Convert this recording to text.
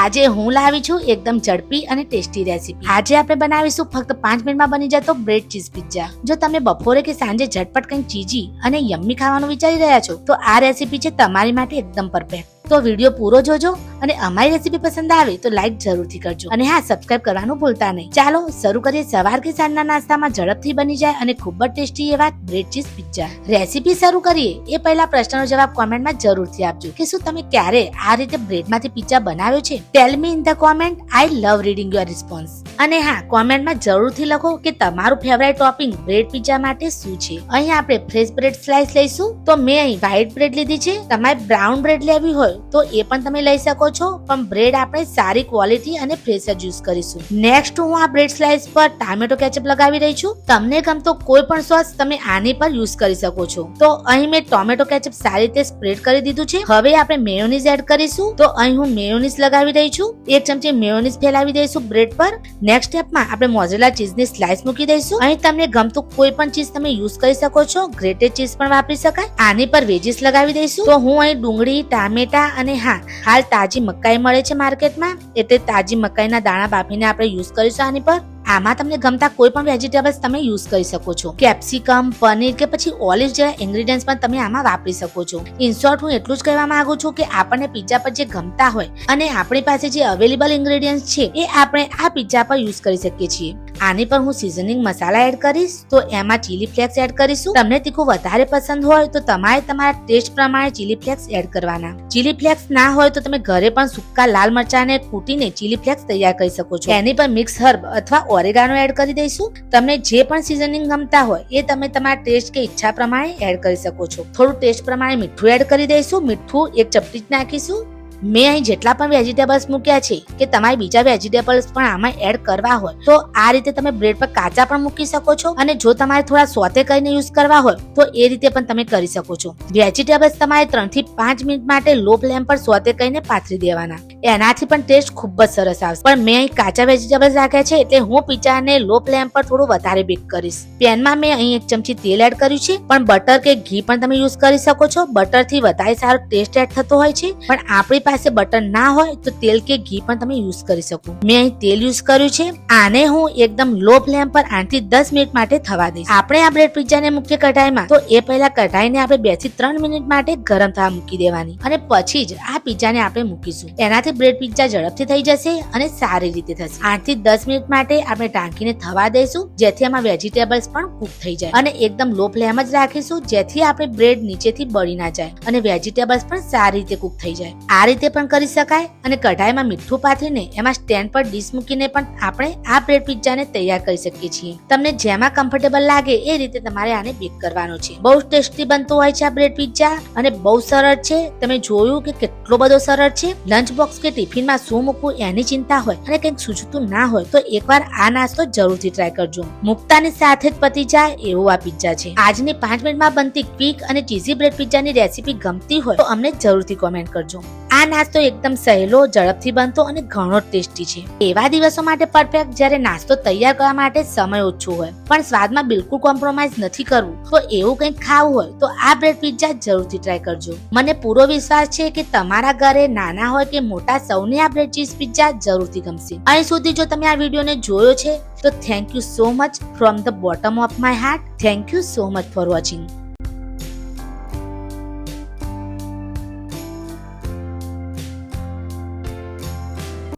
આજે હું લાવી છું એકદમ ઝડપી અને ટેસ્ટી રેસીપી. આજે આપણે બનાવીશું ફક્ત પાંચ મિનિટમાં બની જતો બ્રેડ ચીઝ પિઝા. જો તમે બપોરે કે સાંજે ઝટપટ કંઈક ચીજી અને યમ્મી ખાવાનું વિચારી રહ્યા છો, તો આ રેસીપી છે તમારી માટે એકદમ પરફેક્ટ. તો વીડિયો પૂરો જોજો. અને અમારી રેસીપી પસંદ આવે તો લાઈક જરૂરથી કરજો. અને હા સબસ્ક્રાઇબ કરવાનું ભૂલતા નહીં. ચાલો, શરૂ કરીએ સવાર કે સાંજના નાસ્તામાં ઝડપથી બની જાય અને ખૂબ જ ટેસ્ટી એવા બ્રેડ ચીઝ પિઝા રેસીપી શરૂ કરીએ. એ પહેલા પ્રશ્નનો જવાબ કોમેન્ટમાં જરૂરથી આપજો કે શું તમે ક્યારે આ રીતે બ્રેડમાંથી પિઝા બનાવ્યો છે? Tell me in the comment I love reading your response અને હા કોમેન્ટમાં જરૂરથી લખો કે તમારું ફેવરેટ ટોપિંગ બ્રેડ પિઝા માટે શું છે? અહીં આપણે ફ્રેશ બ્રેડ સ્લાઇસ લઈશું. તો મેં અહીં વ્હાઈટ બ્રેડ લીધી છે. તમારે બ્રાઉન બ્રેડ લેવી હોય તો એ પણ તમે લઈ શકો છો, પણ બ્રેડ આપણે સારી ક્વોલિટી અને ફ્રેશ જ યુઝ કરીશું. નેક્સ્ટ હું આ બ્રેડ સ્લાઇસ પર ટામેટો કેચઅપ લગાવી રહી છું. તમને ગમતો કોઈ પણ સોસ તમે આની પર યુઝ કરી શકો છો. તો અહીં મેં ટોમેટો કેચઅપ સારી રીતે સ્પ્રેડ કરી દીધું છે. હવે આપણે મેયોનીઝ એડ કરીશું. તો અહીં હું મેયોનીઝ લગાવી રહી છું. એક ચમચી મેયોનીઝ ફેલાવી દઈશું બ્રેડ પર. નેક્સ્ટ સ્ટેપમાં આપણે મોઝરેલા ચીઝની સ્લાઇસ મૂકી દઈશું. અહીં તમને ગમતું કોઈ પણ ચીઝ તમે યુઝ કરી શકો છો. ગ્રેટેડ ચીઝ પણ વાપરી શકાય. આની પર વેજીસ લગાવી દઈશું. તો હું અહીં ડુંગળી, ટામેટા અને હા, હાલ તાજી મકાઈ મળે છે માર્કેટમાં એટલે તાજી મકાઈના દાણા બાફીને આપણે યુઝ કરીશું આની પર. આમાં તમને ગમતા કોઈ પણ વેજીટેબલ્સ તમે યુઝ કરી શકો છો. કેપ્સિકમ પનીર કે પછી ઓલિવ જેવા ઇન્ગ્રીડિયન્ટ પણ તમે આમાં વાપરી શકો છો. ઇન શોર્ટ હું એટલું જ કહેવા માંગુ છું કે આપણને પિઝા પર જે ગમતા હોય અને આપણી પાસે જે અવેલેબલ ઇન્ગ્રીડિયન્ટ છે, એ આપણે આ પિઝા પર યુઝ કરી શકીએ છીએ. આની પર હું સિઝનિંગ મસાલા એડ કરીશ, તો એમાં ચીલી ફ્લેક્સ એડ કરીશું. તમને તીખું વધારે પસંદ હોય તો તમારે તમારા ટેસ્ટ પ્રમાણે ચીલી ફ્લેક્સ એડ કરવાના. ચીલી ફ્લેક્સ ના હોય તો તમે ઘરે પણ સૂકા લાલ મરચાને કૂટીને ચીલી ફ્લેક્સ તૈયાર કરી શકો છો. એની પર મિક્સ હર્બ અથવા ઓરેગાનો એડ કરી દઈશું. તમને જે પણ સિઝનિંગ ગમતા હોય એ તમે તમારા ટેસ્ટ કે ઈચ્છા પ્રમાણે એડ કરી શકો છો. થોડું ટેસ્ટ પ્રમાણે મીઠું એડ કરી દઈશું. મીઠું એક ચપટી જ નાખીશું. મેં અહીં જેટલા પણ વેજીટેબલ્સ મૂક્યા છે કે તમારે બીજા વેજીટેબલ્સ પણ આમાં એડ કરવા હોય, તો આ રીતે તમે બ્રેડ પર કાચા પણ મૂકી શકો છો અને જો તમારે થોડા સોતે કરીને યુઝ કરવા હોય, તો એ રીતે પણ તમે કરી શકો છો. વેજીટેબલ્સ તમારે ત્રણથી પાંચ મિનિટ માટે લો ફ્લેમ પર સોતે કરીને પાથરી દેવાના. એનાથી પણ ટેસ્ટ ખૂબ જ સરસ આવશે. પણ મેં અહીં કાચા વેજીટેબલ્સ રાખ્યા છે એટલે હું પિઝાને લો ફ્લેમ પર થોડું વધારે બેક કરીશ. પેનમાં મેં અહીં એક ચમચી તેલ એડ કર્યું છે, પણ બટર કે ઘી પણ તમે યુઝ કરી શકો છો. બટરથી વધારે સારો ટેસ્ટ એડ થતો હોય છે, પણ આપણી પાસે બટન ના હોય તો તેલ કે ઘી પણ તમે યુઝ કરી શકો. મેં અહીં તેલ યુઝ કર્યું છે. આને હું એકદમ લો ફ્લેમ પર આઠથી દસ મિનિટ માટે થવા દઈશ. આપણે આ બ્રેડ પિઝાને મુખ્ય કઢાઈમાં, તો એ પહેલા કઢાઈને આપણે બેથી ત્રણ મિનિટ માટે ગરમ થવા મૂકી દેવાની. અને પછી જ આ પિઝાને આપણે મૂકીશું. એનાથી બ્રેડ પિઝા ઝડપથી થઈ જશે અને સારી રીતે થશે. આઠથી દસ મિનિટ માટે આપણે ટાંકીને થવા દઈશું, જેથી આમાં વેજીટેબલ્સ પણ કુક થઈ જાય. અને એકદમ લો ફ્લેમ જ રાખીશું, જેથી આપણે બ્રેડ નીચેથી બળી ના જાય અને વેજીટેબલ્સ પણ સારી રીતે કુક થઈ જાય. આ રીતે પણ કરી શકાય અને કઢાઈમાં મીઠું પાથરીને એમાં સ્ટેન્ડ પર ડીશ મૂકીને પણ આપણે આ બ્રેડ પિઝાને તૈયાર કરી શકીએ છીએ. તમને જેમાં કમ્ફર્ટેબલ લાગે એ રીતે તમારે આને બેક કરવાનો છે. બહુ ટેસ્ટી બનતો હોય છે આ બ્રેડ પિઝા અને બહુ સરળ છે. તમે જોયું કે કેટલો બધો સરળ છે? લંચ બોક્સ કે ટિફિનમાં શું મૂકવું એની ચિંતા હોય અને કંઈક સૂચતું ના હોય તો એકવાર આ નાસ્તો જરૂરથી ટ્રાય કરજો. મુક્તાની સાથે જ પતી જાય એવો આ પિઝા છે. આજની પાંચ મિનિટમાં બનતી ક્વિક અને ચીઝી બ્રેડ પિઝાની રેસીપી ગમતી હોય તો અમને જરૂરથી કોમેન્ટ કરજો. આ નાસ્તો એકદમ સહેલો, ઝડપથી બનતો અને ઘણો ટેસ્ટી છે. એવા દિવસો માટે પરફેક્ટ જ્યારે નાસ્તો તૈયાર કરવા માટે સમય ઓછો હોય, પણ સ્વાદમાં બિલકુલ કોમ્પ્રોમાઇઝ નથી કરવું. તો એવું કંઈક ખાવું હોય, તો આ બ્રેડ પિઝા જરૂરથી ટ્રાય કરજો. મને પૂરો વિશ્વાસ છે કે તમારા ઘરે નાના હોય કે મોટા, સૌને આ બ્રેડ ચીઝ પિઝા જરૂરથી ગમશે. અહીં સુધી જો તમે આ વિડીયોને જોયો છે, તો thank you so much from the bottom of my heart thank you so much for watching